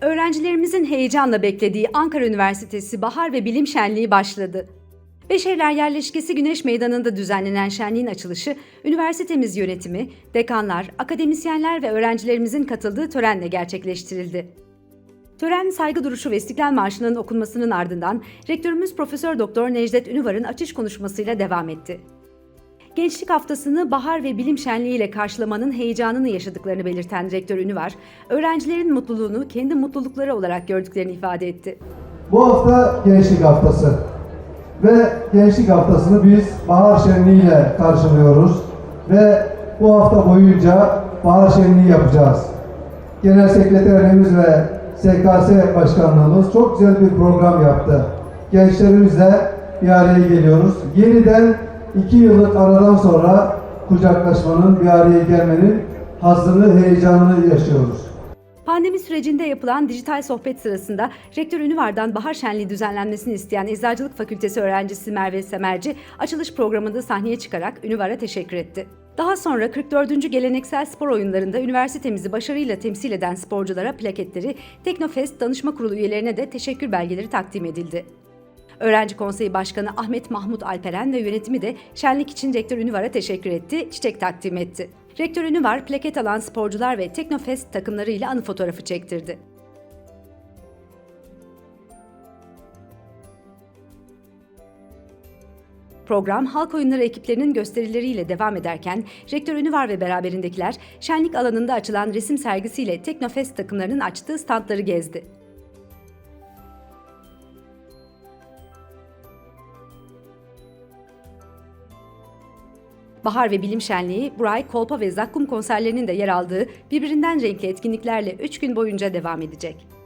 Öğrencilerimizin heyecanla beklediği Ankara Üniversitesi Bahar ve Bilim Şenliği başladı. Beşevler Yerleşkesi Güneş Meydanı'nda düzenlenen şenliğin açılışı, üniversitemiz yönetimi, dekanlar, akademisyenler ve öğrencilerimizin katıldığı törenle gerçekleştirildi. Tören saygı duruşu ve İstiklal Marşı'nın okunmasının ardından rektörümüz Profesör Doktor Necdet Ünüvar'ın açış konuşmasıyla devam etti. Gençlik haftasını bahar ve bilim şenliği ile karşılamanın heyecanını yaşadıklarını belirten rektör Ünüvar, öğrencilerin mutluluğunu kendi mutlulukları olarak gördüklerini ifade etti. Bu hafta Gençlik Haftası. Ve Gençlik Haftası'nı biz Bahar Şenliği ile karşılıyoruz. Ve bu hafta boyunca Bahar Şenliği yapacağız. Genel Sekreterimiz ve SKS Başkanlığımız çok güzel bir program yaptı. Gençlerimizle bir araya geliyoruz. Yeniden iki yıllık aradan sonra kucaklaşmanın, bir araya gelmenin hazzını, heyecanını yaşıyoruz. Pandemi sürecinde yapılan dijital sohbet sırasında Rektör Ünüvar'dan Bahar Şenliği düzenlenmesini isteyen Eczacılık Fakültesi öğrencisi Merve Semerci, açılış programında sahneye çıkarak Ünüvar'a teşekkür etti. Daha sonra 44. Geleneksel Spor Oyunlarında üniversitemizi başarıyla temsil eden sporculara plaketleri, Teknofest Danışma Kurulu üyelerine de teşekkür belgeleri takdim edildi. Öğrenci Konseyi Başkanı Ahmet Mahmut Alperen ve yönetimi de şenlik için Rektör Ünüvar'a teşekkür etti, çiçek takdim etti. Rektör Ünüvar plaket alan sporcular ve Teknofest takımlarıyla anı fotoğrafı çektirdi. Program halk oyunları ekiplerinin gösterileriyle devam ederken Rektör Ünüvar ve beraberindekiler şenlik alanında açılan resim sergisiyle Teknofest takımlarının açtığı standları gezdi. Bahar ve Bilim Şenliği, Buray, Kolpa ve Zakkum konserlerinin de yer aldığı birbirinden renkli etkinliklerle 3 gün boyunca devam edecek.